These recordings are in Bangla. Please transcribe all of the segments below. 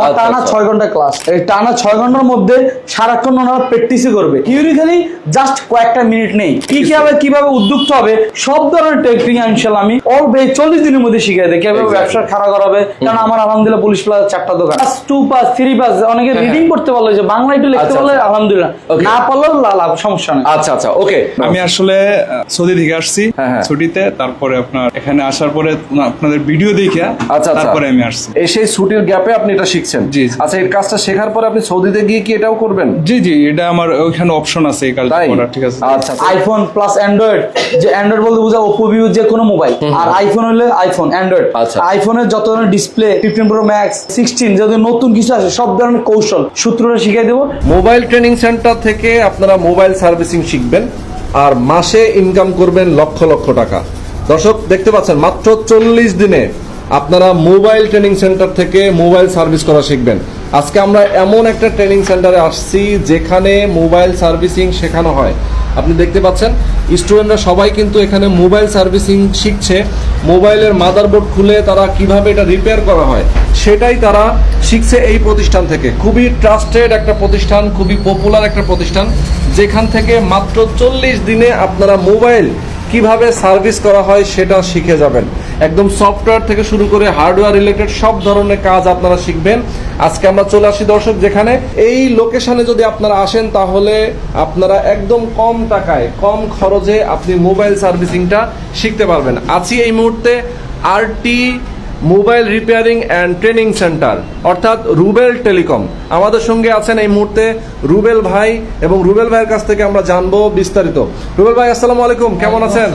আমার আচ্ছা, টানা আচ্ছা। ছয় ঘণ্টা ক্লাস এই টানা ছয় ঘণ্টার মধ্যে সারাক্ষণ ওনারা প্র্যাকটিসই করবে। থিওরিক্যালি জাস্ট কয়েকটা মিনিট নেই। কি কীভাবে কীভাবে উদ্যুক্ত হবে সব ধরনের টেকনিক ইনশাল্লাহ আমি অল্প এই চল্লিশ দিনের মধ্যে শিখিয়ে দেয় কীভাবে ব্যবসা খাড়া করাবে। কারণ আমার আলহামদুলিল্লাহ পুলিশ প্লাস চারটা দোকান। টু পাস থ্রি পাস অনেকে হ্যাঁ, রিডিং করতে পারল যে বাংলা একটু লিখতে আচ্ছা, পারলে। আলহামদুলিল্লাহ। না পারলেও লাভ সমস্যা নেই। আচ্ছা আচ্ছা ওকে আমি আসলে সৌদি থেকে আসছি হ্যাঁ, হ্যাঁ। ছুটিতে তারপরে আপনার এখানে আসার পরে আপনাদের ভিডিও দেখে আচ্ছা তারপরে আমি আসছি। এই সেই ছুটির গ্যাপে আপনি এটা শিখছেন। জি, জি। আচ্ছা এই কাজটা শেখার পর আপনি সৌদিতে গিয়ে কি এটাও করবেন? জি জি এটা আমার ওইখানে অপশন আছে এই কাজটা করার ঠিক আছে। আচ্ছা। আইফোন প্লাস অ্যান্ড্রয়েড যে অ্যান্ড্রয়েড বলতে বোঝা ওপো ভিউ যে কোনো মোবাইল আর আইফোন হলে আইফোন অ্যান্ড্রয়েড আচ্ছা। আইফোনের যত ধরনের display fifteen pro max sixteen যত নতুন কিছু আছে সব ধরনের কৌশল সূত্রটা শিখিয়ে দেবো। মোবাইল ট্রেনিং সেন্টার থেকে আপনারা মোবাইল সার্ভিসিং শিখবেন আর মাসে ইনকাম করবেন লক্ষ লক্ষ টাকা। দর্শক দেখতে পাচ্ছেন মাত্র চল্লিশ দিনে আপনারা মোবাইল ট্রেনিং সেন্টার থেকে মোবাইল সার্ভিস করা শিখবেন। আজকে আমরা এমন একটা ট্রেনিং সেন্টারে আসছি যেখানে মোবাইল সার্ভিসিং শেখানো হয়। আপনি দেখতে পাচ্ছেন, স্টুডেন্টরা সবাই কিন্তু এখানে মোবাইল সার্ভিসিং শিখছে। মোবাইলের মাদারবোর্ড খুলে তারা কীভাবে এটা রিপেয়ার করা হয়, সেটাই তারা শিখছে এই প্রতিষ্ঠান থেকে। খুবই ট্রাস্টেড একটা প্রতিষ্ঠান, খুবই পপুলার একটা প্রতিষ্ঠান, যেখান থেকে মাত্র চল্লিশ দিনে আপনারা মোবাইল কীভাবে সার্ভিস করা হয় সেটা শিখে যাবেন। একদম সফটওয়্যার থেকে শুরু করে হার্ডওয়্যার রিলেটেড সব ধরনের কাজ আপনারা শিখবেন। আজকে আমরা চলে আসি দর্শক যেখানে। এই লোকেশনে যদি আপনারা আসেন, তাহলে আপনারা একদম কম টাকায়, কম খরচে আপনি মোবাইল সার্ভিসিংটা শিখতে পারবেন। আছি এই মুহূর্তে RT mobile repairing and training centre অর্থাৎ রুবেল টেলিকম। আমাদের সঙ্গে আছেন এই মুহূর্তে রুবেল ভাই এবং রুবেল ভাইয়ের কাছ থেকে আমরা জানব বিস্তারিত। রুবেল ভাই আসসালামু আলাইকুম কেমন আছেন?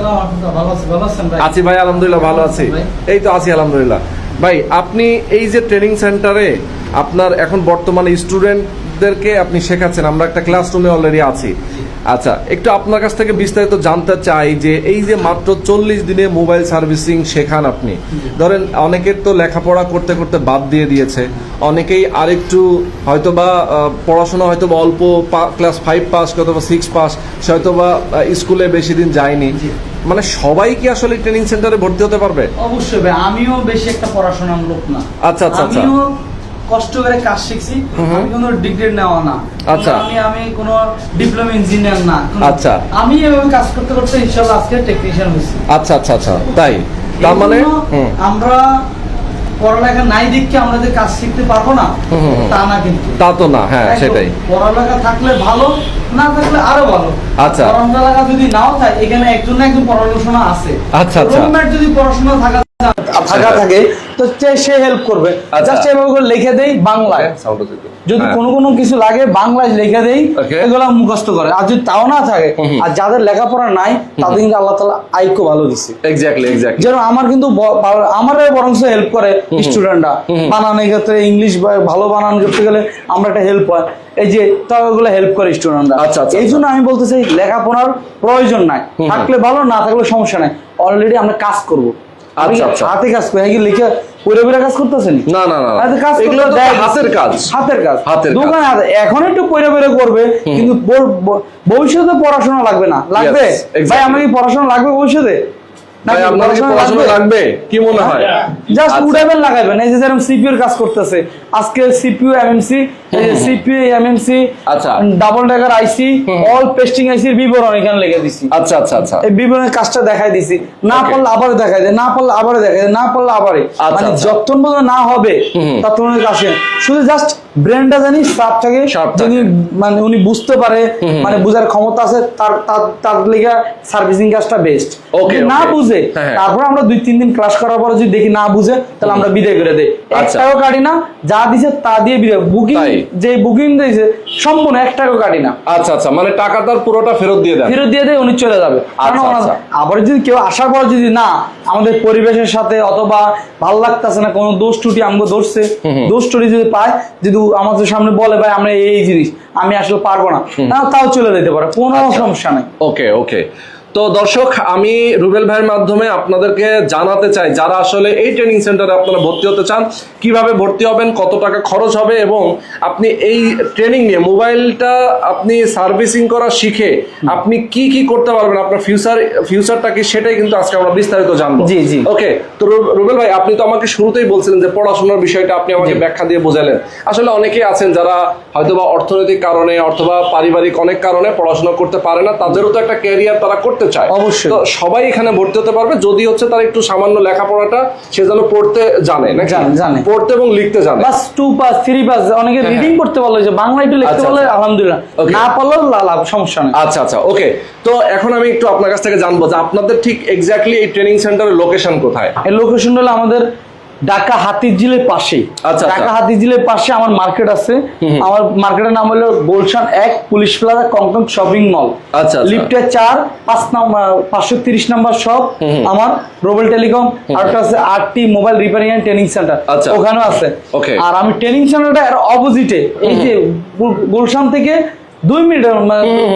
আছি ভাই? আলহামদুলিল্লাহ ভালো আছি। এই তো আছি আলহামদুলিল্লাহ। ভাই আপনি এই যে ট্রেনিং সেন্টারে আপনার এখন বর্তমানে স্টুডেন্টদেরকে আপনি শেখাচ্ছেন আমরা একটা ক্লাসরুমে অলরেডি আছি। আচ্ছা একটু আপনার কাছ থেকে বিস্তারিত জানতে চাই যে এই যে মাত্র চল্লিশ দিনে মোবাইল সার্ভিসিং শেখান আপনি। ধরেন অনেকের তো লেখাপড়া করতে করতে বাদ দিয়ে দিয়েছে। অনেকেই আরেকটু হয়তো বা পড়াশোনা হয়তো বা অল্প ক্লাস ফাইভ পাস অথবা সিক্স পাস সে হয়তো বা স্কুলে বেশি দিন যায়নি। মানে সবাই কি আসলে ট্রেনিং সেন্টারে ভর্তি হতে পারবে? অবশ্যই আমিও বেশি একটা পড়াশোনার লোক না। আচ্ছা, আচ্ছা, আচ্ছা। আমিও কষ্ট করে কাজ শিখছি আমি কোনো ডিগ্রি নেওয়া না আচ্ছা। আমি আমি কোনো ডিপ্লোমা ইঞ্জিনিয়ার না আচ্ছা। আমি এভাবে কাজ করতে করতে ইনশাআল্লাহ আজকে টেকনিশিয়ান হয়েছি আচ্ছা আচ্ছা আচ্ছা তাই তার মানে। আমরা পড়ালেখা নাই দেখে আমরা যে কাজ শিখতে পারব না। তা না কিন্তু তা তো না হ্যাঁ সেটাই পড়ালেখা থাকলে ভালো না থাকলে আরও ভালো আচ্ছা। পড়ালেখা যদি নাও থাকে এখানে একজন না একজন পড়াশোনা আছে আচ্ছা, আচ্ছা। রুমমেট যদি পড়াশোনা থাকা থাকা থাকে তো সে- হেল্প করবে। আচ্ছা। জাস্ট এভাবে করে লিখে দেই বাংলায়। যদি হ্যাঁ। কোনো কোনো কিছু লাগে বাংলায় লিখে দেই. এগুলো মুখস্থ করে। আর যদি তাও না থাকে। আর যাদের লেখাপড়া নাই তাদের কিন্তু আল্লাহ তালা আইকো ভালো দিছে। এক্স্যাক্টলি এক্স্যাক্টলি যেমন আমার কিন্তু ব- বা- আমারও বরং হেল্প করে স্টুডেন্টরা বানানোর ক্ষেত্রে ইংলিশ ভালো বানানো করতে গেলে আমরা একটা হেল্প হয়। এই যে তাও এগুলো হেল্প করে স্টুডেন্টরা আচ্ছা, আচ্ছা, এই জন্য আমি বলতে চাই লেখাপড়ার প্রয়োজন নাই। থাকলে ভালো না থাকলে সমস্যা নাই। অলরেডি আমরা কাজ করব। আচ্ছা, আচ্ছা। হাতে কাজ করে কি লিখে পড়ে কাজ করতেছেন? না না না হাতে কাজ এগুলো হাতের কাজ। হাতের কাজ। হাতের। হাতে এখন একটু করবে কিন্তু ভবিষ্যতে পড়াশোনা লাগবে না। লাগবে? ভাই আমার কি পড়াশোনা লাগবে ভবিষ্যতে? ভাই আপনার কি পড়াশোনা লাগবে? কি মনে হয়? জাস্ট আচ্ছা। লাগাবেন এই যে যেরকম সিপিইউ এর কাজ করতেছে আজকে সিপিইউ এমএমসি সিপিইউ এমএমসি আচ্ছা। Double IC all pasting IC বিবরণ এখানে লিখে দিছি। আচ্ছা আচ্ছা আচ্ছা। এই বিবরণের কাজটা দেখাই দিছি। না. পারলে আবার দেখাই দেয় না পারলে আবার দেখাই দেয় না পারলে আবারই। আচ্ছা, মানে আচ্ছা। যতক্ষণ পর্যন্ত না হবে ততক্ষণ কাছে শুধু জাস্ট ব্রেনটা জানি শার্প থাকে। যদি মানে উনি বুঝতে পারে মানে বুঝার ক্ষমতা আছে তার তার লিগা সার্ভিসিং কাজটা বেস্ট Okay, না বুঝে হ্যাঁ, হ্যাঁ। তারপর আমরা দুই তিন দিন ক্লাস করার পরে যদি দেখি না বুঝে তাহলে আমরা বিদায় করে দেই। আচ্ছা। কাটি না যা দিছে তা দিয়ে বিদায়। বুকিং যে বুকিং দিয়েছে সম্পূর্ণ এক টাকাও কাটি না। আচ্ছা আচ্ছা মানে টাকা তার পুরোটা ফেরত দিয়ে দেন। ফেরত দিয়ে দেয় উনি চলে যাবে। আচ্ছা, আচ্ছা। আবার যদি কেউ আসার পর যদি না আমাদের পরিবেশের সাথে অথবা ভালো লাগতেছে না কোনো দোষ ত্রুটি আমাকে দোষ ত্রুটি যদি পায় যদি আমাদের সামনে বলে ভাই আমরা এই জিনিস আমি আসলে পারব না। তাও চলে যেতে পারে কোনো আচ্ছা। সমস্যা নাই। ওকে ওকে। তো দর্শক আমি রুবেল ভাইয়ের মাধ্যমে আপনাদেরকে জানাতে চাই যারা আসলে এই ট্রেনিং সেন্টারে আপনারা ভর্তি হতে চান কীভাবে ভর্তি হবেন কত টাকা খরচ হবে এবং আপনি এই ট্রেনিং নিয়ে মোবাইলটা আপনি সার্ভিসিং করা শিখে আপনি কি কি করতে পারবেন আপনার ফিউচার ফিউচারটা কি সেটাই কিন্তু আজকে আমরা বিস্তারিত জানব। জি, জি। ওকে তো রুবেল ভাই আপনি তো আমাকে শুরুতেই বলছিলেন যে পড়াশোনার বিষয়টা আপনি আমাকে ব্যাখ্যা দিয়ে বোঝালেন। আসলে অনেকেই আছেন যারা হয়তোবা অর্থনৈতিক কারণে অথবা পারিবারিক অনেক কারণে পড়াশোনা করতে পারে না তাদেরও তো একটা ক্যারিয়ার তারা করতে চায় অবশ্যই। তো সবাই এখানে ভর্তি হতে পারবে যদি হচ্ছে তার একটু সামান্য লেখাপড়াটা সে যেন পড়তে জানে জানে। পড়তে এবং লিখতে জানে বাস টু পাস থ্রি পাস অনেকে রিডিং করতে পারল যে বাংলা একটু লিখতে আচ্ছা, পারলে আচ্ছা। আলহামদুলিল্লাহ. না পারলেও লাভ সমস্যা নেই আচ্ছা আচ্ছা ওকে তো এখন আমি একটু আপনার কাছ থেকে জানব যে আপনাদের ঠিক এক্স্যাক্টলি এই ট্রেনিং সেন্টারের লোকেশন কোথায় এই লোকেশন হলো আমাদের ঢাকা হাতিঝিলের পাশে। আচ্ছা, ঢাকা আচ্ছা। হাতিঝিলের পাশে আমার মার্কেট আছে। আমার মার্কেটের নাম হলো গুলশান এক পুলিশ প্লাজা কংকং শপিং মল। আচ্ছা, আচ্ছা। লিফটে চার পাঁচ নাম্বার পাঁচশো তিরিশ নাম্বার শপ। আমার রোবেল টেলিকম। আর একটা আছে RT mobile repairing and training centre. আচ্ছা। ওখানেও আছে. আর আমি ট্রেনিং সেন্টারটা এর অপোজিটে এই যে গুল- গুলশান থেকে দুই মিনিটের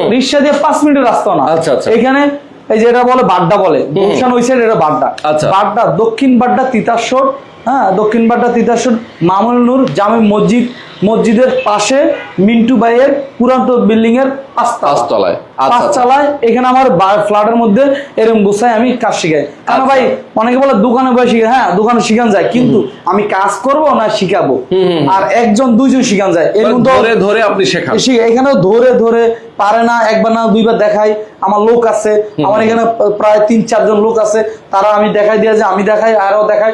রিক্সা দিয়ে পাঁচ মিনিটের রাস্তা না। আচ্ছা, আচ্ছা। এখানে এই যে এটা বলে বাড্ডা বলে। গুলশান ওই সাইড এটা বাড্ডা। আচ্ছা। বাড্ডা দক্ষিণ বাড্ডা তিতাসর হ্যাঁ দক্ষিণ বাড্ডা তিতাসর মামুল নূর জামে মসজিদ মসজিদের পাশে মিন্টু ভাইয়ের পুরান্ত বিল্ডিং এর পাঁচতলা। পাঁচতলায়। আচ্ছা, আচ্ছা। পাঁচতলায় এখানে আমার ফ্ল্যাটের মধ্যে এরকম গোসাই আমি কাজ শিখাই। কারণ আচ্ছা। ভাই অনেকে বলে দোকানে বসে শিখে হ্যাঁ দোকানে শিখান যায় কিন্তু আমি কাজ করব না শিখাবো? আর একজন দুইজন শিখান যায়। এরকম ধরে ধরে আপনি শেখান। শিখে এখানে ধরে ধরে পারে না একবার না দুইবার দেখাই। আমার লোক আছে। আমার এখানে প্রায় তিন চারজন লোক আছে। তারা আমি দেখাই দিয়ে যে আমি দেখাই আরও দেখাই।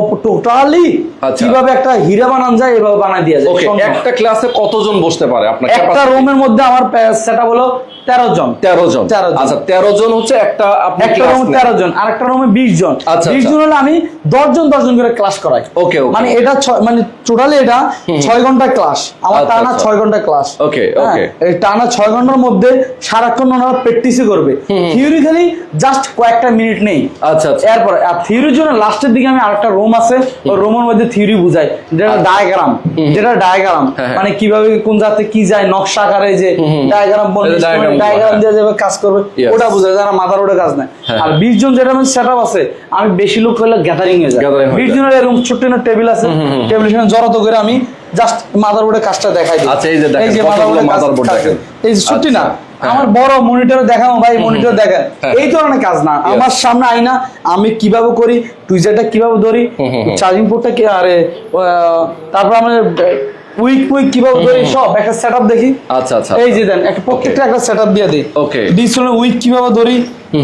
টোটালি আচ্ছা। কীভাবে একটা হীরা বানান যায় এভাবে বানাই দিয়ে যায়। ওকে একটা ক্লাসে কতজন বসতে পারে? আপনার একটা রুমের মধ্যে আমার সেটা হলো তেরো জন। তেরো জন। আচ্ছা তেরো জন হচ্ছে একটা একটা রুমে তেরো জন আর একটা রুমে বিশ জন। আচ্ছা, বিশ আচ্ছা। জন হলে আমি দশ জন দশ জন করে ক্লাস করাই। ওকে মানে এটা ছয়- মানে টোটালি এটা ছয় ঘণ্টা ক্লাস আমার টানা। ছয় ঘণ্টা ক্লাস ওকে, ওকে। টানা ছয় ঘণ্টার মধ্যে সারাক্ষণ ওনারা প্র্যাকটিসই করবে। থিওরিক্যালি জাস্ট কয়েকটা মিনিট নেই। আচ্ছা আচ্ছা। এরপর আর থিওরির জন্য লাস্টের দিকে আমি আরেকটা রুম আছে ওই রুমের মধ্যে থিওরি বুঝাই যেটা ডায়াগ্রাম যেটা ডায়াগ্রাম আচ্ছা। হ্যাঁ, হ্যাঁ। মানে কীভাবে কোন জাতে কি যায় নকশা আকারে যে ডায়াগ্রাম ডায়াগ্রাম হ্যাঁ। দিয়ে যাবে কাজ করবে ওটা বুঝায় যারা মাথার ওটা কাজ নেয় হ্যাঁ, আর হ্যাঁ। বিশ জন যেটা সেট আছে আমি বেশি লোক করলে গ্যাদারিং হয়ে যায় বিশ। জনের এরকম ছোট্ট টেবিল আছে টেবিল সেখানে জড়াতো করে আমি জাস্ট মাদার বোর্ডে কাজটা দেখাই দিই আচ্ছা, এই যে দেখেন, এই যে motherboard কাজ-। এই যে ছুটি না আচ্ছা, আমার বড় মনিটরে দেখাও ভাই মনিটর দেখেন হ্যাঁ। এই ধরনের কাজ না। আমার সামনে আইনা আমি কীভাবে করি টুইজারটা কীভাবে ধরি চার্জিং পোর্টটা কি আরে তারপর আমার উইক উইক কীভাবে ধরি সব একটা সেটআপ দেখি। আচ্ছা আচ্ছা এই যে দেন একটা প্রত্যেকটা একটা সেটআপ দিয়ে দিই। ওকে ডিসপ্লে উইক কীভাবে ধরি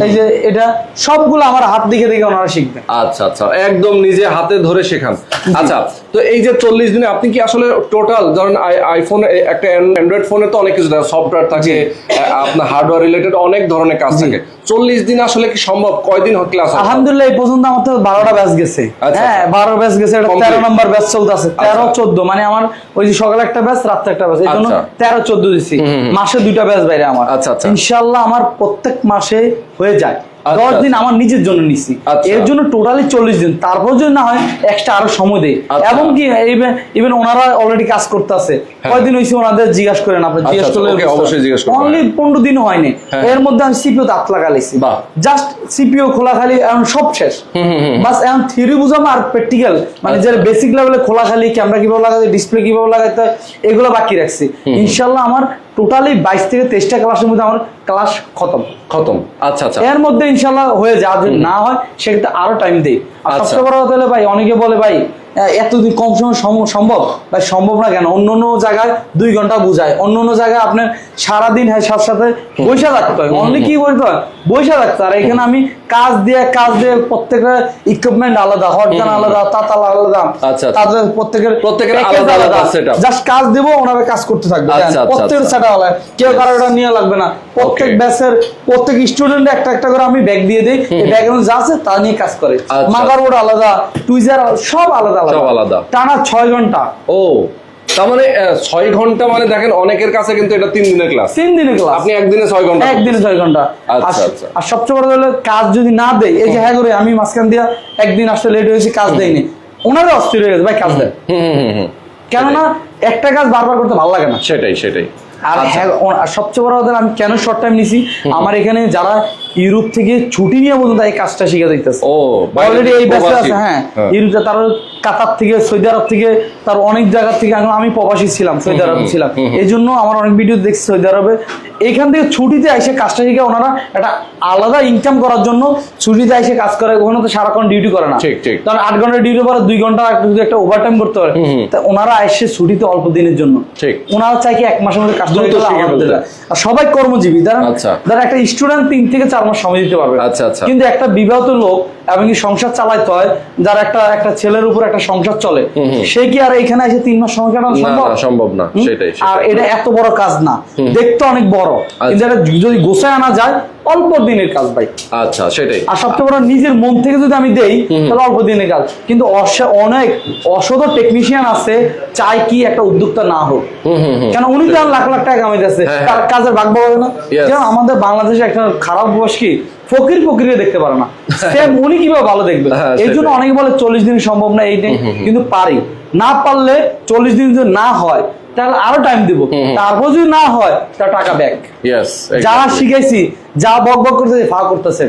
এই যে এটা সবগুলো আমার হাত দেখে দেখে ওনারা শিখবে আচ্ছা আচ্ছা একদম নিজে হাতে ধরে শেখান। আচ্ছা তো এই যে চল্লিশ দিনে আপনি কি আসলে টোটাল ধরেন আইফোন একটা অ্যান্ড্রয়েড ফোনে তো অনেক কিছু সফটওয়্যার থাকে আপনার হার্ডওয়্যার রিলেটেড অনেক ধরনের কাজ থাকে। চল্লিশ দিন আসলে কি সম্ভব? কয়দিন ক্লাস আলহামদুলিল্লাহ এই পর্যন্ত আমার তো বারোটা ব্যাচ গেছে। আচ্ছা, হ্যাঁ আচ্ছা। বারো ব্যাচ গেছে এটা তেরো নম্বর ব্যাচ চলতেছে। তেরো আচ্ছা। চোদ্দ মানে আমার ওই যে সকালে একটা ব্যাচ রাত্রে একটা ব্যাচ এই জন্য আচ্ছা। তেরো চোদ্দ দিচ্ছি মাসে দুইটা ব্যাচ বাইরে আমার। আচ্ছা, আচ্ছা। ইনশাল্লাহ আমার প্রত্যেক মাসে হয়ে যায়। আচ্ছা, দশ দিন। আমার নিজের জন্য নিছি। আচ্ছা। এর জন্য টোটালি চল্লিশ দিন। তারপর যদি না হয় এক্সট্রা আরও সময় দেয় আচ্ছা। এবং কি ইভেন ওনারা অলরেডি কাজ করতেছে। কয়দিন হয়েছে ওনাদের জিজ্ঞাসা করেন আপনি? আচ্ছা, জিজ্ঞাসা করলে অবশ্যই জিজ্ঞেস করব। অনলি পনেরো দিন হয়নি। হ্যাঁ। এর মধ্যে আমি সিপিও দাঁত লাগাইছি বাহ। জাস্ট সিপিও খোলা খালি এখন সব শেষ। বাস এখন থিওরি বুঝাম আর প্র্যাকটিক্যাল মানে আচ্ছা। যে বেসিক লেভেলে খোলা খালি ক্যামেরা কীভাবে লাগাতে ডিসপ্লে কীভাবে লাগাতে এগুলো বাকি রাখছি। ইনশাল্লাহ আমার টোটালি বাইশ থেকে তেইশটা ক্লাসের মধ্যে আমার ক্লাস খতম। খতম। আচ্ছা আচ্ছা। এর মধ্যে ইনশাল্লাহ হয়ে যায় যদি না হয় সেক্ষেত্রে আরও টাইম দেই। আর আচ্ছা। সবচেয়ে বড় কথা হলে ভাই অনেকে বলে ভাই এতদিন কম সময় সম্ভব ভাই সম্ভব না কেন? অন্য অন্য জায়গায় দুই ঘণ্টা বুঝায়। অন্য অন্য জায়গায় আপনার সারাদিন হ্যাঁ সাথে সাথে বৈশা থাকতে হয়। অনলি কি বলতে হয় বৈশা থাকতে আর এখানে আমি কাজ দিয়ে কাজ দিয়ে প্রত্যেকটা ইকুইপমেন্ট আলাদা হটগান আলাদা তাতাল আলাদা। আচ্ছা, আচ্ছা। তাদের প্রত্যেকের প্রত্যেকের আলাদা আলাদা। জাস্ট কাজ দেবো ওনারা কাজ করতে থাকবে। আচ্ছা, আচ্ছা, প্রত্যেকের আচ্ছা। সেটা আলাদা কেউ কারও এটা নিয়ে লাগবে না। প্রত্যেক. ব্যাচের প্রত্যেক স্টুডেন্ট একটা একটা করে আমি ব্যাগ দিয়ে দিই। এই ব্যাগের যা আছে তা নিয়ে কাজ করে। আচ্ছা। মাগার বোর্ড আলাদা টুইজার সব আলাদা। সব আলাদা। টানা ছয় ঘণ্টা। ও তার মানে ছয় ঘণ্টা মানে দেখেন অনেকের কাছে কিন্তু এটা তিন দিনের ক্লাস। তিন দিনে ক্লাস। আপনি একদিনে ছয় ঘণ্টা একদিনে ছয় ঘণ্টা। আচ্ছা, আচ্ছা। আর সবচেয়ে বড় হলো কাজ যদি না দেয় এই যে হ্যাঁ করে আমি মাঝখান দিয়া একদিন আসতে লেট হয়েছে কাজ দেয়নি। ওনারা অস্থির হয়ে গেছে ভাই কাজ দেয় কেননা একটা কাজ বারবার করতে ভালো লাগে না। সেটাই সেটাই। আর আচ্ছা। হ্যাঁ, আর সবচেয়ে বড় কথা আমি কেন শর্ট টাইম নিছি আমার এখানে যারা ইউরোপ থেকে ছুটি নিয়ে পর্যন্ত এই কাজটা শিখে দিতেছে ও, অলরেডি এই ব্যস্ত। আছে হ্যাঁ হ্যাঁ। ইউরোপে তার কাতার থেকে সৌদি আরব থেকে তার অনেক জায়গা থেকে আমি প্রবাসী ছিলাম সৌদি আরব ছিলাম এই জন্য আমার অনেক ভিডিও দেখছি সৌদি আরবে এখান থেকে ছুটিতে এসে কাজটা শিখে ওনারা একটা আলাদা ইনকাম করার জন্য ছুটিতে এসে কাজ করে ওখানে তো সারাক্ষণ ডিউটি করে না ঠিক, ঠিক। কারণ আট ঘণ্টা ডিউটি পরে দুই ঘণ্টা যদি একটা ওভার টাইম করতে পারে তা ওনারা এসে ছুটিতে অল্প দিনের জন্য ঠিক। ওনারা চাই কি এক মাসের মধ্যে কাজ দ্রুত শিখে ফেলতে। আর সবাই কর্মজীবী যারা আচ্ছা। যারা একটা স্টুডেন্ট তিন থেকে চার মাস সময় দিতে পারবে আচ্ছা, আচ্ছা। কিন্তু একটা বিবাহিত লোক এমনকি সংসার চালাইতে হয় যার একটা একটা ছেলের উপর একটা সংসার চলে সে কি আর এখানে এসে তিন মাস সময় কাটানো সম্ভব? না সম্ভব না সেটাই আর এটা এত বড় কাজ না দেখতে অনেক বড়। কিন্তু এটা যদি গোছায় আনা যায় অল্প দিনের কাজ ভাই। আচ্ছা সেটাই। আর সবচেয়ে বড় নিজের মন থেকে যদি আমি দেই তাহলে অল্প দিনের কাজ। কিন্তু অনেক অসদ টেকনিশিয়ান আছে চাই কি একটা উদ্যোক্তা না হোক। কেন উনি তো লাখ লাখ টাকা কামাইতেছে হ্যাঁ, তার হ্যাঁ। কাজের ভাগ পাবে না। আমাদের বাংলাদেশে একটা খারাপ বয়স কি? ফকির ফকিরে দেখতে পারে না। সেম উনি কীভাবে ভালো দেখবে? হ্যাঁ, এই জন্য অনেকে বলে চল্লিশ দিন সম্ভব না এই কিন্তু পারি। না পারলে চল্লিশ দিন যদি না হয় তাহলে আরও টাইম দিব। তারপর যদি না হয় তার টাকা ব্যাক যারা যা শিখাইছি যা বক বক করতেছে ফা করতেছে।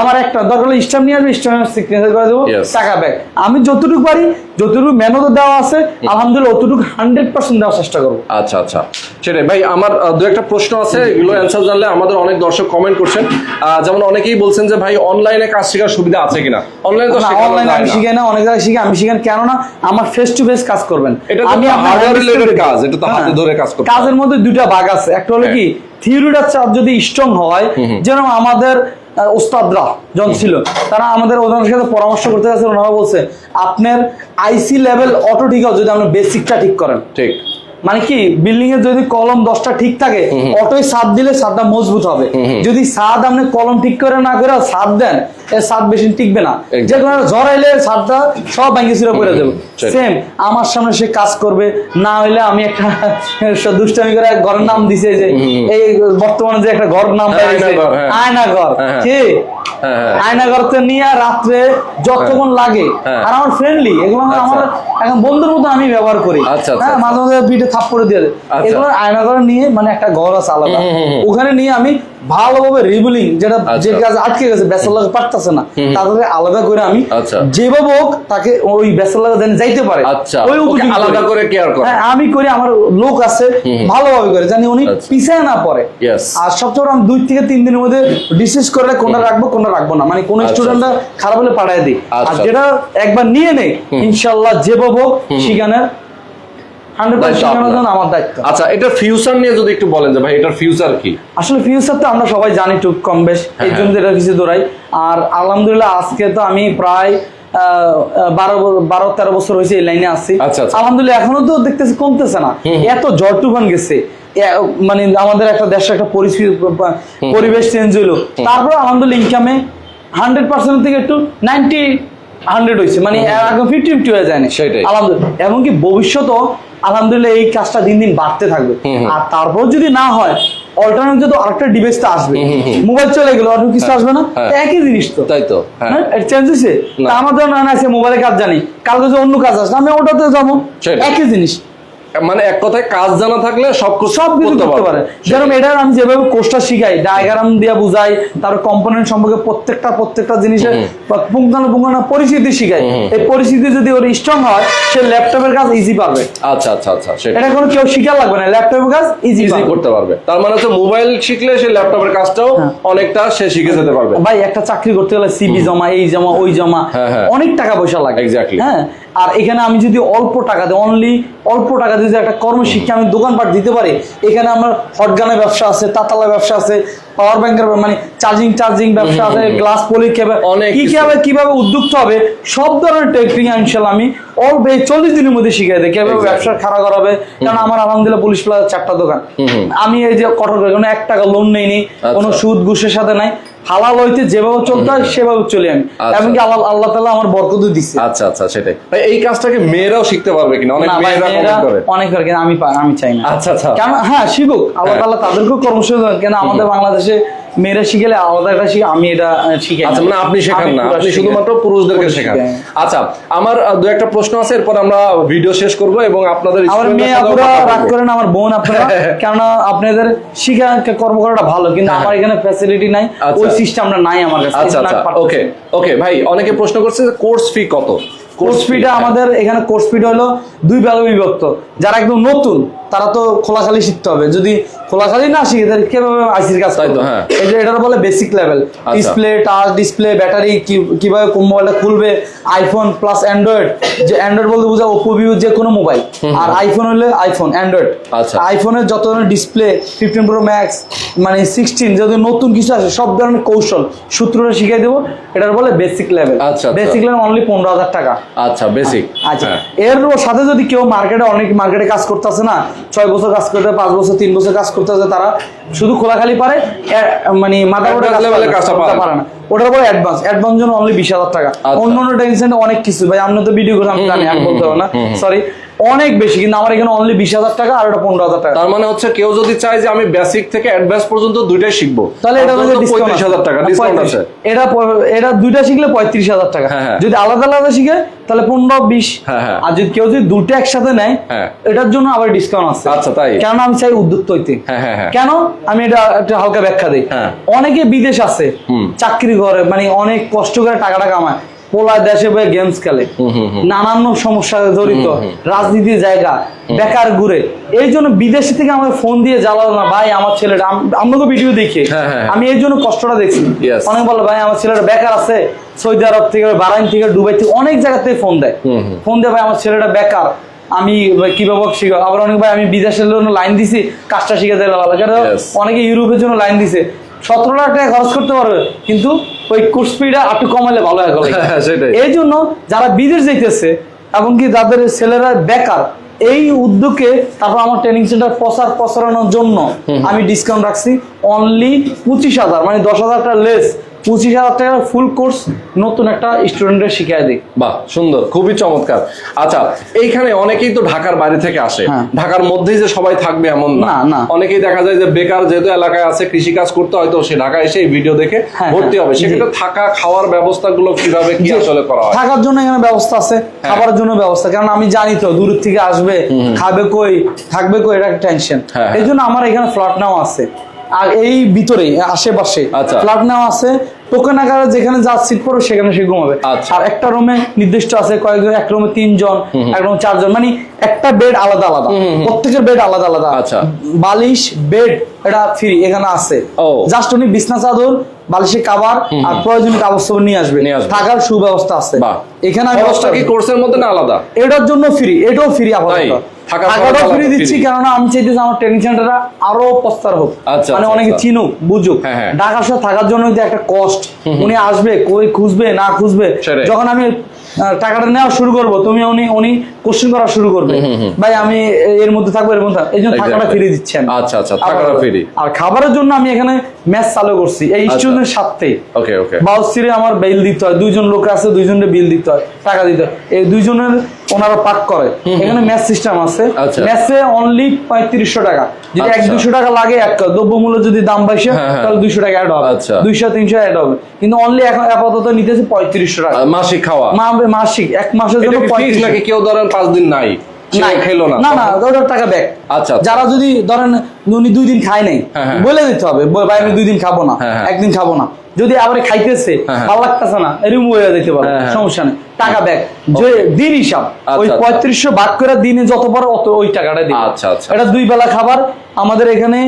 আমার একটা দরকার হলে নিয়ে আসবে স্টাম্প সিগনেচার করে দেবো টাকা ব্যাক আমি যতটুকু পারি যতটুকু মেহনত দেওয়া আছে আলহামদুলিল্লাহ অতটুকু হান্ড্রেড পার্সেন্ট দেওয়ার চেষ্টা করব। আচ্ছা আচ্ছা। সেটাই ভাই আমার দু একটা প্রশ্ন আছে এগুলো অ্যান্সার জানলে আমাদের অনেক দর্শক কমেন্ট করছেন। যেমন অনেকেই বলছেন যে ভাই অনলাইনে কাজ শেখার সুবিধা আছে কিনা? অনলাইনে তো অনলাইনে আমি না। শিখাই না অনেক জায়গায় শিখি আমি শিখান কেননা আমার ফেস টু ফেস কাজ করবেন। এটা আমি related দেখি। কাজ, এটা তো হাতে হ্যাঁ। ধরে কাজ করতে কাজের মধ্যে দুইটা ভাগ আছে। একটা হলো কি থিওরিটা চাপ যদি স্ট্রং হয় যেরকম আমাদের ওস্তাদরা যখন ছিল তারা আমাদের ওদের সাথে পরামর্শ করতে গেছে ওনারা বলছে আপনার আইসি লেভেল অটো ঠিক যদি আপনি বেসিকটা ঠিক করেন। ঠিক। মানে কি বিল্ডিং এর যদি কলম দশটা ঠিক থাকে অটোয় সাত দিলে সাতটা মজবুত হবে। যদি সাদ আপনি কলম ঠিক করে না করে সাত দেন সাত বেশি টিকবে না। যে কোনো সাতটা সব ভেঙে ছিল করে দেবো সেম আমার সামনে সে কাজ করবে না হইলে আমি একটা দুষ্টামি করে ঘরের নাম দিছে যে এই বর্তমানে যে একটা ঘর নাম হ্যাঁ, হ্যাঁ। কি? হ্যাঁ, করতে আয়নাঘর নিয়ে রাত্রে যতক্ষণ লাগে হ্যাঁ। আর আমার ফ্রেন্ডলি এগুলো আমার- আমার এখন বন্ধুর মতো আমি ব্যবহার করি আচ্ছা, আচ্ছা, হ্যাঁ আচ্ছা। মাঝে মাঝে পিঠে থাপ করে দিয়ে দেয়। আচ্ছা। এগুলো আয়না করে নিয়ে মানে একটা ঘর আছে আলাদা ওখানে নিয়ে আমি ভালোভাবে রিবুলিং যেটা যে আচ্ছা। কাজ আটকে গেছে বেসার লাগে পারতেছে না তাদের আলাদা করে আমি আচ্ছা। যেভাবে হোক তাকে ওই বেসার লাগে যেন যাইতে পারে। আচ্ছা, ওই আলাদা করে। care করে। হ্যাঁ আমি করি আমার লোক আছে ভালোভাবে করে জানি উনি। পিছায় না পড়ে। আর সবচেয়ে আমি দুই থেকে তিন দিনের মধ্যে ডিসিস করে কোনটা রাখব কোনটা রাখব না। মানে কোন স্টুডেন্টরা খারাপ হলে পাঠায় দিই। আর। যেটা একবার নিয়ে নেই ইনশাল্লাহ যেভাবে হোক শিখানোর হান্ড্রেড দায়িত্ব শেখানোর আপনার। জন্য আমার দায়িত্ব। আচ্ছা এটার ফিউচার নিয়ে যদি একটু বলেন যে ভাই এটার ফিউচার কি? আসলে ফিউচার তো আমরা সবাই জানি টুক কম বেশ হ্যাঁ, এই জন্য এটা কিছু দৌড়াই আর আলহামদুলিল্লাহ আজকে তো আমি প্রায় বারো বারো তেরো বছর হয়েছে এই লাইনে আচ্ছা, আচ্ছা। আলহামদুলিল্লাহ এখনও তো দেখতেছি কমতেছে না। এত ঝড় তুফান গেছে। মানে আমাদের একটা দেশের একটা পরিস্থিতি পরিবেশ চেঞ্জ হইল। তারপর আলহামদুলিল্লাহ ইনকামে হান্ড্রেড পার্সেন্ট থেকে একটু নাইনটি হান্ড্রেড হয়েছে। মানে ফিফটি ফিফটি হয়ে যায় না সেটাই। আলহামদুলিল্লাহ। এমনকি ভবিষ্যতও আলহামদুলিল্লাহ এই কাজটা দিন দিন বাড়তে থাকবে। আর তারপর যদি না হয় অল্টারনেটিভ যদি আরেকটা ডিভাইস তো আসবে মোবাইল চলে গেল আর কিছু আসবে না হ্যাঁ। একই জিনিস তো। তাই তো হ্যাঁ। আমাদের চেঞ্জ হয়েছে। না। তা আছে মোবাইলে কাজ জানি। কালকে যদি অন্য কাজ আসে আমি ওটাতে যাব। একই জিনিস। মানে এক কথায় কাজ জানা থাকলে সব সব কিছু করতে পারে। যেরকম এটা আমি যেভাবে কোর্সটা শিখাই ডায়াগ্রাম দিয়ে বুঝাই তার কম্পোনেন্ট সম্পর্কে প্রত্যেকটা প্রত্যেকটা জিনিসের পুঙ্খানুপুঙ্খান পরিস্থিতি শিখাই। এই পরিস্থিতি যদি ওর স্ট্রং হয় সে ল্যাপটপের কাজ ইজি পারবে আচ্ছা আচ্ছা আচ্ছা এটা কোনো কেউ শিখার লাগবে না ল্যাপটপের কাজ ইজি ইজি করতে পারবে। তার মানে হচ্ছে মোবাইল শিখলে সে ল্যাপটপের কাজটাও হ্যাঁ। অনেকটা সে শিখে যেতে পারবে। ভাই একটা চাকরি করতে গেলে সিবি জমা এই জমা ওই জমা হ্যাঁ, হ্যাঁ। অনেক টাকা পয়সা লাগে। Exactly. হ্যাঁ? আর এখানে আমি যদি অল্প টাকা দিই অনলি অল্প টাকা যদি একটা কর্মশিক্ষা আমি দোকানপাট দিতে পারি। এখানে আমার হটগানের ব্যবসা আছে তাতালা ব্যবসা আছে পাওয়ার ব্যাংকের মানে চার্জিং চার্জিং ব্যবসা আছে গ্লাস পলি অনেক কি কিছু। কীভাবে কীভাবে উদ্যুক্ত হবে সব ধরনের টেকনিক ইনশাল্লাহ আমি অল্প এই চল্লিশ দিনের মধ্যে শিখাই দিই কীভাবে ব্যবসা খাড়া করাবে কারণ আমার আলহামদুলিল্লাহ পুলিশ প্লাজার চারটা দোকান। আমি এই যে কঠোর করে কোনো এক টাকা লোন নেইনি কোনো আচ্ছা। সুদ ঘুষের সাথে নাই। হালাল হইতে যেভাবে চলতে হয় সেভাবে চলি আমি। এবং এমনকি আল্লাহ আল্লাহ তালা আমার বরকত দিচ্ছে আচ্ছা আচ্ছা সেটাই। ভাই এই কাজটাকে মেয়েরাও শিখতে পারবে কিনা? অনেক মেয়েরা মেয়েরা কমেন্ট করে। অনেক করে কিন্তু আমি আমি চাই না। আচ্ছা আচ্ছা। কেন হ্যাঁ শিখুক। আল্লাহ তাল্লাহ তাদেরকেও কর্মসূচি দেন কেন আমাদের বাংলাদেশে মেয়েরা শিখেলে আলাদা একটা শিখে আমি এটা শিখে আচ্ছা মানে আপনি শেখান না আপনি শুধুমাত্র পুরুষদেরকে শেখান। আচ্ছা আমার দু একটা প্রশ্ন আছে এরপর আমরা ভিডিও শেষ করব এবং আপনাদের আমার মেয়ে কথা রাগ। করেন আমার বোন আপনারা কেননা আপনাদের শিখা কর্ম করাটা ভালো কিন্তু আমার এখানে ফ্যাসিলিটি নাই হ্যাঁ, আচ্ছা। ওই সিস্টেমটা নাই আমার কাছে আচ্ছা আচ্ছা ওকে ওকে ভাই অনেকে প্রশ্ন করছে কোর্স ফি কত? কোর্স ফিটা আমাদের এখানে কোর্স ফিট হলো দুই ভাগে বিভক্ত যারা একদম নতুন তারা তো খোলাখালি শিখতে হবে যদি খোলাখালি না শিখে তাহলে কীভাবে আইসির কাজ করবে? হ্যাঁ। এই এটার বলে basic level. Display touch display battery কীভাবে কোন মোবাইলটা খুলবে আইফোন প্লাস অ্যান্ড্রয়েড যে অ্যান্ড্রয়েড বলতে বোঝা ওপো ভিউ যে কোনো মোবাইল আর আইফোন হলে আইফোন অ্যান্ড্রয়েড আচ্ছা। আইফোনের যত ধরনের ডিসপ্লে ফিফটিন প্রো ম্যাক্স মানে সিক্সটিন যদি নতুন কিছু আছে সব ধরনের কৌশল সূত্রটা শিখিয়ে দেবো এটার বলে বেসিক লেভেল আচ্ছা, আচ্ছা। বেসিক লেভেল অনলি পনেরো হাজার টাকা আচ্ছা বেসিক আচ্ছা হ্যাঁ। এর সাথে যদি কেউ মার্কেটে অনেক মার্কেটে কাজ করতেছে না ছয় বছর কাজ করতে পাঁচ বছর তিন বছর কাজ করতে তারা শুধু খোলাখালি পারে মানে মাথা কাজটা পারে না। ওটার পরে অ্যাডভান্স অ্যাডভান্স জন্য অনলি বিশ হাজার টাকা। আচ্ছা। অন্য অন্য টেনশন অনেক কিছু। ভাই আপনি তো ভিডিও করে আমি জানি আমি বলতে পারব না। সরি অনেক বেশি কিন্তু আমার এখানে অনলি বিশ হাজার টাকা আর ওটা পনেরো হাজার টাকা। তার মানে হচ্ছে কেউ যদি চায় যে আমি বেসিক থেকে অ্যাডভান্স পর্যন্ত দুইটাই শিখব তাহলে এটা হচ্ছে পঁয়ত্রিশ হাজার টাকা ডিসকাউন্ট আছে। এটা এটা দুইটা শিখলে পঁয়ত্রিশ হাজার টাকা। হ্যাঁ, হ্যাঁ। যদি আলাদা আলাদা শিখে তাহলে পনেরো বিশ। হ্যাঁ। আর যদি কেউ যদি দুটো একসাথে নেয়। এটার জন্য আবার ডিসকাউন্ট আছে। আচ্ছা, তাই? কেন আমি চাই উদ্যোক্তা হইতে। কেন? আমি এটা একটা হালকা ব্যাখ্যা দিই। অনেকে বিদেশ আছে চাকরি করে মানে অনেক কষ্ট করে টাকাটা কামায়। পোলা দেশে বয়ে গেমস খেলে। নানান সমস্যা জড়িত রাজনীতির জায়গা বেকার ঘুরে। এই জন্য বিদেশে থেকে আমাকে ফোন দিয়ে জ্বালালো না ভাই আমার ছেলেটা আম- আমাকে ভিডিও দেখে। হ্যাঁ, হ্যাঁ। আমি এই জন্য কষ্টটা দেখছি। অনেক বলে ভাই আমার ছেলেটা বেকার আছে সৌদি আরব থেকে বারাইন থেকে দুবাই থেকে অনেক জায়গা থেকে ফোন দেয় ফোন দিয়ে ভাই আমার ছেলেটা বেকার। আমি কীভাবে শিখো আবার অনেক ভাই আমি বিদেশের জন্য লাইন দিছি কাজটা শিখে দেয়. অনেকে ইউরোপের জন্য লাইন দিছে। সতেরো লাখ টাকা খরচ করতে পারবে কিন্তু ওই কোর্স ফিটা একটু কমালে ভালো হয় গলায়। হ্যাঁ, সেটাই। এই জন্য যারা বিদেশ যেতেছে এমনকি কি যাদের ছেলেরা বেকার এই উদ্যোগে তারপর আমার ট্রেনিং সেন্টার প্রসার প্রসারণের জন্য আমি ডিসকাউন্ট রাখছি অনলি পঁচিশ হাজার মানে দশ হাজার টাকা লেস পঁচিশ হাজার টাকার ফুল কোর্স নতুন একটা স্টুডেন্টের শিখিয়ে দিই। বাহ সুন্দর খুবই চমৎকার। আচ্ছা এইখানে অনেকেই তো ঢাকার বাইরে থেকে আসে। হ্যাঁ। ঢাকার মধ্যেই যে সবাই থাকবে এমন না। না। অনেকেই দেখা যায় যে বেকার যেহেতু এলাকায় আছে কৃষি কাজ করতে হয়তো সে ঢাকা এসে এই ভিডিও দেখে হ্যাঁ, ভর্তি হ্যাঁ, হবে সেক্ষেত্রে থাকা খাওয়ার ব্যবস্থাগুলো কীভাবে কি। আসলে করা হয়? থাকার জন্য এখানে ব্যবস্থা আছে খাবার জন্য ব্যবস্থা কারণ আমি জানি তো দূর থেকে আসবে খাবে কই থাকবে কই এটা একটা টেনশন এই জন্য আমার এখানে ফ্ল্যাট নাও আছে। আর এই ভিতরে আশেপাশে আচ্ছা। ফ্ল্যাট নাও আছে টোকেন আকারে যেখানে যা সিট পড়বে সেখানে সে ঘুমাবে আচ্ছা। আর একটা রুমে নির্দিষ্ট আছে কয়েকজন এক রুমে তিনজন এক রুমে চারজন মানে একটা বেড আলাদা আলাদা প্রত্যেকের বেড আলাদা আলাদা আচ্ছা। বালিশ বেড এটা ফ্রি এখানে আছে ও। জাস্ট উনি বিছনা চাদর বালিশের কাবার আর প্রয়োজনীয় কাগজ নিয়ে আসবে। থাকার সুব্যবস্থা আছে। এখানে আমি খরচটা কি কোর্সের মধ্যে না আলাদা? এটার জন্য ফ্রি এটাও ফ্রি আপাতত। টাকাটাও ফ্রি দিচ্ছি free। আমি চাইতেছি আমার ট্রেনিং সেন্টারটা আরও প্রস্তার হোক। আচ্ছা, মানে আচ্ছা, অনেকে আচ্ছা। চিনুক বুঝুক। হ্যাঁ, হ্যাঁ। ঢাকা শহর থাকার জন্য যে একটা কষ্ট উনি আসবে কই খুঁজবে না খুঁজবে যখন আমি টাকাটা নেওয়া শুরু করব তুমি উনি উনি কোশ্চেন করা শুরু করবে। ভাই আমি এর মধ্যে থাকব এর মধ্যে। এই জন্য. টাকাটা ফ্রি দিচ্ছেন আচ্ছা, আচ্ছা, টাকাটা free। আর খাবারের জন্য আমি এখানে ম্যাচ চালু করছি। এই আচ্ছা। স্টুডেন্টের সাথে। ওকে ওকে। বাউসিরে আমার বিল দিতে হয়। দুইজন লোক আছে দুইজনের বিল দিতে হয়। টাকা দিতে হয়। এই দুইজনের ওনারা পাক করে। এখানে ম্যাচ সিস্টেম আছে। আচ্ছা। ম্যাচে অনলি পঁয়ত্রিশশো টাকা। যদি এক আচ্ছা। দুশো টাকা লাগে এক দ্রব্যমূল্য যদি দাম বাইশে হ্যাঁ, হ্যাঁ। তাহলে দুইশো টাকা অ্যাড হবে। দুইশো তিনশো অ্যাড হবে। কিন্তু অনলি এখন আপাতত নিতেছে পঁয়ত্রিশশো টাকা। মাসিক খাওয়া? মাসিক। এক মাসের জন্য নাকি? কেউ ধরেন পাঁচ দিন নাই খেলো না না না ওটার টাকা ব্যাক আচ্ছা। যারা যদি ধরেন উনি দুই দিন খায় নাই। বলে দিতে হবে ভাই আমি দুই দিন খাব না। একদিন খাব না যদি আবার খাইতেছে। ভালো লাগতেছে না রিমুভ হয়ে যেতে পারে। সমস্যা নেই টাকা ব্যাক যে দিন হিসাব ওই। পঁয়ত্রিশশো ভাগ করে দিনে যত পারে অত ওই টাকাটা দিবে আচ্ছা, আচ্ছা। এটা দুই বেলা খাবার আমাদের এখানে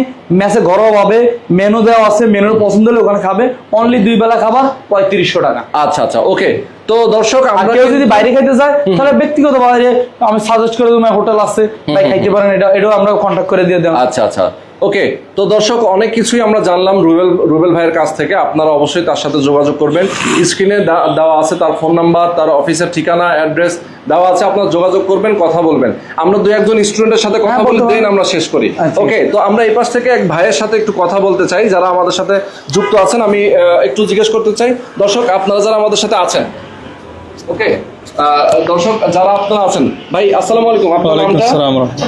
মেসে ঘরোয়া ভাবে মেনু দেওয়া আছে মেনুর পছন্দ হলে ওখানে খাবে অনলি দুই বেলা খাবার পঁয়ত্রিশশো টাকা আচ্ছা আচ্ছা ওকে তো দর্শক আমরা কেউ যদি বাইরে খাইতে চায় তাহলে ব্যক্তিগত ভাবে আমি সাজেস্ট করে দেবো হোটেল আছে ভাই খাইতে পারেন এটা এটাও আমরা কন্ট্যাক্ট করে দিয়ে দেবো। আচ্ছা আচ্ছা। ওকে তো দর্শক অনেক কিছুই আমরা জানলাম রুবেল রুবেল ভাইয়ের কাছ থেকে। আপনারা অবশ্যই তার সাথে যোগাযোগ করবেন। স্ক্রিনে দেওয়া আছে তার ফোন নাম্বার তার অফিসের ঠিকানা অ্যাড্রেস দেওয়া আছে আপনারা যোগাযোগ করবেন কথা বলবেন। আমরা দুই একজন স্টুডেন্টের সাথে কথা হ্যাঁ, বলে বলতে দেন আমরা শেষ করি। আচ্ছা। ওকে তো আমরা এই পাশ থেকে এক ভাইয়ের সাথে একটু কথা বলতে চাই যারা আমাদের সাথে যুক্ত আছেন। আমি একটু জিজ্ঞেস করতে চাই দর্শক আপনারা যারা আমাদের সাথে আছেন ওকে দর্শক যারা আপনারা আছেন ভাই আসসালামু আলাইকুম আপনার নামটা?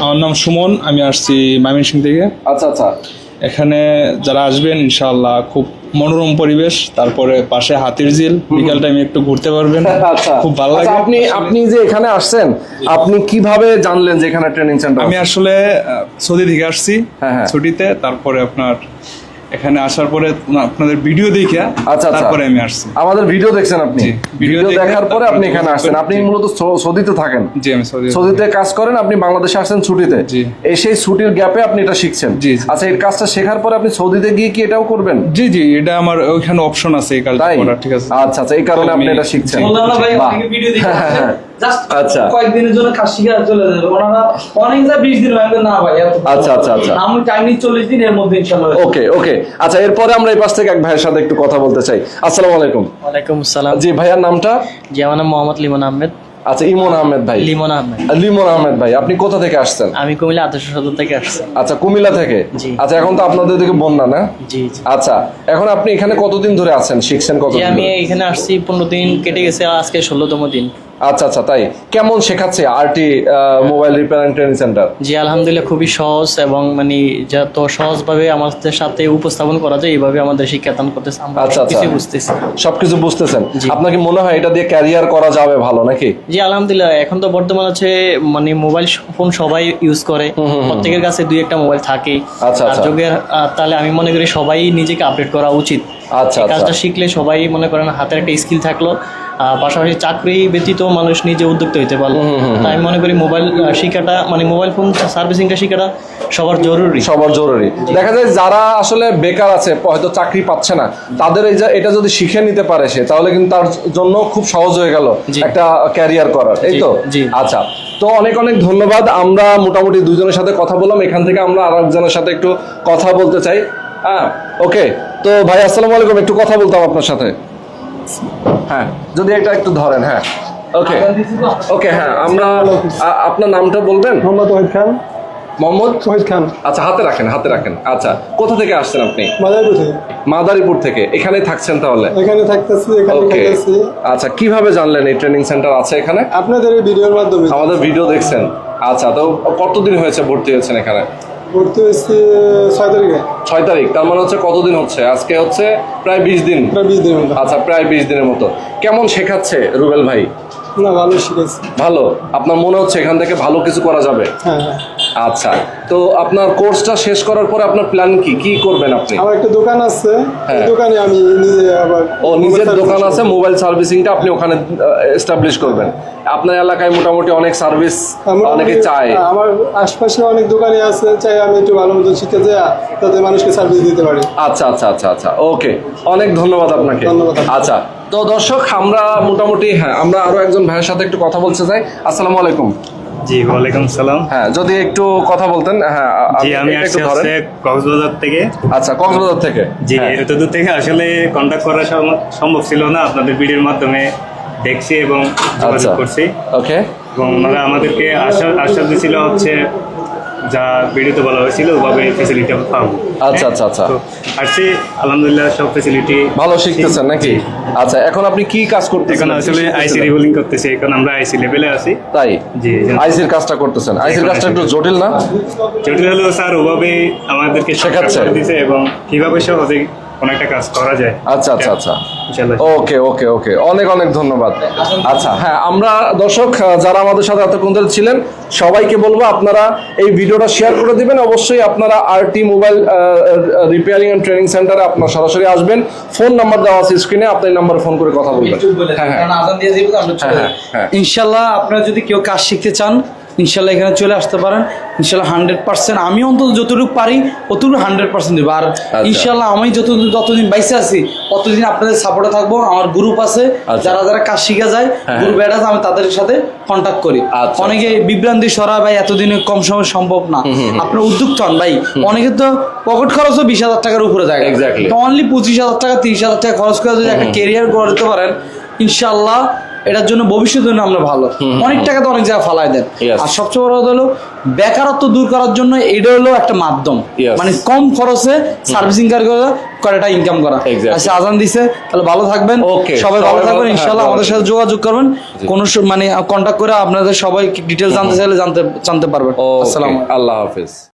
আমার নাম সুমন আমি আসছি ময়মনসিং থেকে। আচ্ছা আচ্ছা। এখানে যারা আসবেন ইনশাআল্লাহ খুব মনোরম পরিবেশ তারপরে পাশে হাতির ঝিল বিকাল টাইমে একটু ঘুরতে পারবেন। আচ্ছা। খুব ভালো আচ্ছা, লাগে। আপনি আপনি যে এখানে আসছেন আপনি কীভাবে জানলেন যে এখানে ট্রেনিং সেন্টার আমি আসলে সৌদি থেকে আসছি হ্যাঁ, হ্যাঁ। ছুটিতে তারপরে আপনার এখানে আসার পরে আপনাদের ভিডিও দেখে আচ্ছা আচ্ছা। তারপরে আমি আসছি। আমাদের ভিডিও দেখছেন আপনি। ভিডিও দেখার পরে আপনি এখানে আসছেন। আপনি মূলত সৌদিতে থাকেন। জি আমি সৌদি সৌদিতে কাজ করেন আপনি বাংলাদেশে আসছেন ছুটিতে। জি। এই সেই ছুটির গ্যাপে আপনি এটা শিখছেন। আচ্ছা এই কাজটা শেখার পরে আপনি সৌদিতে গিয়ে কি এটাও করবেন? জি জি এটা আমার ওইখানে অপশন আছে এই কাজটা করার ঠিক আছে। আচ্ছা আচ্ছা এই কারণে আপনি এটা শিখছেন। ভিডিও আচ্ছা। কয়েকদিনের জন্য কাজ শিখে চলে যাবে। ওনারা অনেক যা বিশ দিন লাগবে না ভাই আচ্ছা, আচ্ছা, আচ্ছা। আমি টাইম চল্লিশ দিন এর মধ্যে ইনশাল্লাহ ওকে ওকে। আচ্ছা এরপরে আমরা এই পাশ থেকে এক ভাইয়ের সাথে একটু কথা বলতে চাই। আসসালামু আলাইকুম। ওয়ালাইকুম আসসালাম। জি ভাইয়ার নামটা? জি আমার নাম মোহাম্মদ লিমন আহমেদ। আচ্ছা ইমন আহমেদ ভাই। লিমন আহমেদ। লিমন আহমেদ ভাই আপনি কোথা থেকে আসছেন? আমি কুমিল্লা আদর্শ সদর থেকে আসছি। আচ্ছা কুমিল্লা থেকে? আচ্ছা এখন তো আপনাদের দিকে বন্যা না? জি আচ্ছা এখন আপনি এখানে কতদিন ধরে আছেন? শিখছেন জি কতদিন আমি এখানে আসছি পনেরো দিন কেটে গেছে আজকে ষোলোতম দিন। আচ্ছা আচ্ছা তাই। কেমন শেখাচ্ছে RT mobile repairing training centre? জি আলহামদুলিল্লাহ খুবই সহজ এবং মানে যত সহজভাবে আমাদের সাথে উপস্থাপন করা যায় এইভাবে আমাদের শিক্ষাদান করতেছে আমরা আচ্ছা, আচ্ছা। বুঝতেছি। সবকিছু বুঝতেছেন। আপনার কি মনে হয় এটা দিয়ে ক্যারিয়ার করা যাবে ভালো নাকি? জি আলহামদুলিল্লাহ এখন তো বর্তমান আছে মানে মোবাইল ফোন সবাই ইউজ করে। প্রত্যেকের কাছে দুই একটা মোবাইল থাকে আচ্ছা, আচ্ছা। যুগের তাহলে আমি মনে করি সবাই নিজেকে আপডেট করা উচিত। আচ্ছা আচ্ছা। কাজটা শিখলে সবাই মনে করেন হাতের একটা স্কিল থাকল। পাশাপাশি চাকরি ব্যতীত মানুষ নিজে উদ্যোক্তা হতে পারল। তাই আমি মনে করি মোবাইল শিখাটা মানে মোবাইল ফোন সার্ভিসিংটা শিখাটা সবার জরুরি। সবার জরুরি। দেখা যায় যারা আসলে বেকার আছে হয়তো চাকরি পাচ্ছে না তাদের এই এটা যদি শিখে নিতে পারে সে তাহলে কিন্তু তার জন্য খুব সহজ হয়ে গেল। একটা ক্যারিয়ার করার এই তো। আচ্ছা তো অনেক অনেক ধন্যবাদ। আমরা মোটামুটি দুজনের সাথে কথা বললাম এখান থেকে আমরা আর একজনের সাথে একটু কথা বলতে চাই। হ্যাঁ ওকে তো ভাই আসসালামু আলাইকুম একটু কথা বলতাম আপনার সাথে। হ্যাঁ যদি এটা একটু ধরেন হ্যাঁ। ওকে ওকে হ্যাঁ আমরা আপনার নামটা বলবেন? মোহাম্মদ ওহিদ খান। মোহাম্মদ? ওহিদ খান। আচ্ছা হাতে রাখেন হাতে রাখেন। আচ্ছা কোথা থেকে আসছেন আপনি? মাদারীপুর থেকে। মাদারীপুর থেকে। এখানে থাকছেন তাহলে? এখানে থাকতেছি এখানে ওকে খাইতেছি আচ্ছা কীভাবে জানলেন এই ট্রেনিং সেন্টার আছে এখানে? আপনাদের এই ভিডিওর মাধ্যমে। আমাদের ভিডিও দেখছেন। আচ্ছা তো কতদিন হয়েছে ভর্তি হয়েছেন এখানে? ভর্তি হয়েছি ছয় তারিখে। ছয় তারিখ তার মানে হচ্ছে কতদিন হচ্ছে? আজকে হচ্ছে প্রায় বিশ দিন। প্রায় বিশ দিন আচ্ছা প্রায় বিশ দিনের মতো। কেমন শেখাচ্ছে রুবেল ভাই? না ভালো শিখেছি। ভালো। আপনার মনে হচ্ছে এখান থেকে ভালো কিছু করা যাবে? হ্যাঁ হ্যাঁ। আচ্ছা। তো আপনার কোর্সটা শেষ করার পরে আপনার প্ল্যান কি? কি করবেন আপনি? আমার একটা দোকান আছে। হ্যাঁ। দোকানে আমি নিজে আবার ও নিজের দোকান আছে মোবাইল সার্ভিসিংটা আপনি ওখানে এস্টাবলিশ করবেন। আপনার এলাকায় মোটামুটি অনেক সার্ভিস অনেকে চায়। আমার আশপাশে অনেক দোকানে আছে চাই আমি একটু ভালো মতো শিখে যাই যাতে মানুষকে সার্ভিস দিতে পারি। আচ্ছা আচ্ছা আচ্ছা আচ্ছা। ওকে অনেক ধন্যবাদ আপনাকে। ধন্যবাদ। আচ্ছা। তো দর্শক আমরা মোটামুটি হ্যাঁ আমরা আরও একজন ভাইয়ের সাথে একটু কথা বলতে চাই। আসসালামু আলাইকুম। জি ওয়ালাইকুম সালাম। হ্যাঁ যদি একটু কথা বলতেন হ্যাঁ জি আমি আসছি। হচ্ছে কক্সবাজার থেকে। আচ্ছা কক্সবাজার থেকে। জি হ্যাঁ। এত দূর থেকে আসলে কন্ট্যাক্ট করা সম- সম্ভব ছিল না। আপনাদের ভিডিওর মাধ্যমে দেখছি এবং যোগাযোগ আচ্ছা। করছি। ওকে এবং ওনারা আমাদেরকে আশা আশ্বাস দিয়েছিল হচ্ছে যা ভিডিওতে বলা হয়েছিল ওভাবে ফেসিলিটি পাবো। আচ্ছা, আচ্ছা, আচ্ছা। আর সে আলহামদুলিল্লাহ সব ফেসিলিটি ভালো শিখতেছেন নাকি? আচ্ছা এখন আপনি কি কাজ করতেছেন এখন আসলে আইসি রিভলিং করতেছি এখন আমরা আইসি লেভেলে আছি। তাই? জি আইসির কাজটা করতেছেন। আইসির কাজটা একটু জটিল না? জটিল হলেও স্যার ওভাবে আমাদেরকে শেখাচ্ছে। শেখাচ্ছে এবং কীভাবে সহজে কোনো একটা কাজ করা যায়। আচ্ছা আচ্ছা আচ্ছা। ওকে ওকে ওকে। অনেক অনেক ধন্যবাদ। আচ্ছা হ্যাঁ আমরা দর্শক যারা আমাদের সাথে এতক্ষণ ধরে ছিলেন সবাইকে বলব আপনারা এই ভিডিওটা শেয়ার করে দিবেন। অবশ্যই আপনারা আরটি মোবাইল রিপেয়ারিং এন্ড ট্রেনিং সেন্টারে আপনার সরাসরি আসবেন। ফোন নাম্বার দেওয়া আছে স্ক্রিনে আপনি নাম্বারে ফোন করে কথা বলবেন। হ্যাঁ হ্যাঁ। হ্যাঁ। হ্যাঁ। ইনশাল্লাহ আপনারা যদি কেউ কাজ শিখতে চান ইনশাল্লাহ এখানে চলে আসতে পারেন। ইনশাল্লাহ হান্ড্রেড পার্সেন্ট আমি অন্তত যতটুকু পারি অতটুকু হান্ড্রেড পার্সেন্ট দেবো। আর ইনশাল্লাহ আমি যতদিন যতদিন বাইসে আছি ততদিন আপনাদের সাপোর্টে থাকব। আমার গ্রুপ আছে আচ্ছা। যারা যারা কাজ শিখে যায় গ্রুপ অ্যাড আমি তাদের সাথে কন্ট্যাক্ট করি। আচ্ছা। অনেকে বিভ্রান্তি সরা ভাই এতদিনে কম সময় সম্ভব না। আপনার উদ্যোগ হন ভাই। অনেকে তো পকেট খরচও বিশ হাজার টাকার উপরে যায় Exactly. তো অনলি পঁচিশ হাজার টাকা তিরিশ হাজার টাকা খরচ করে যদি একটা কেরিয়ার গড়তে পারেন ইনশাল্লাহ এটার জন্য ভবিষ্যতের জন্য আমরা ভালো। অনেক টাকা তো অনেক জায়গায় ফালাই দেন। আর সবচেয়ে বড় হলো বেকারত্ব দূর করার জন্য এটা হলো একটা মাধ্যম। মানে কম খরচে সার্ভিসিং কার করে কয়টা ইনকাম করা আচ্ছা আজান দিছে তাহলে ভালো থাকবেন. সবাই ভালো থাকবেন ভালো- ইনশাল্লাহ হ্যাঁ, আমাদের সাথে যোগাযোগ করবেন। কোনো মানে কন্ট্যাক্ট করে আপনাদের সবাই ডিটেলস জানতে চাইলে জানতে জানতে পারবেন। আসসালাম আল্লাহ হাফিজ।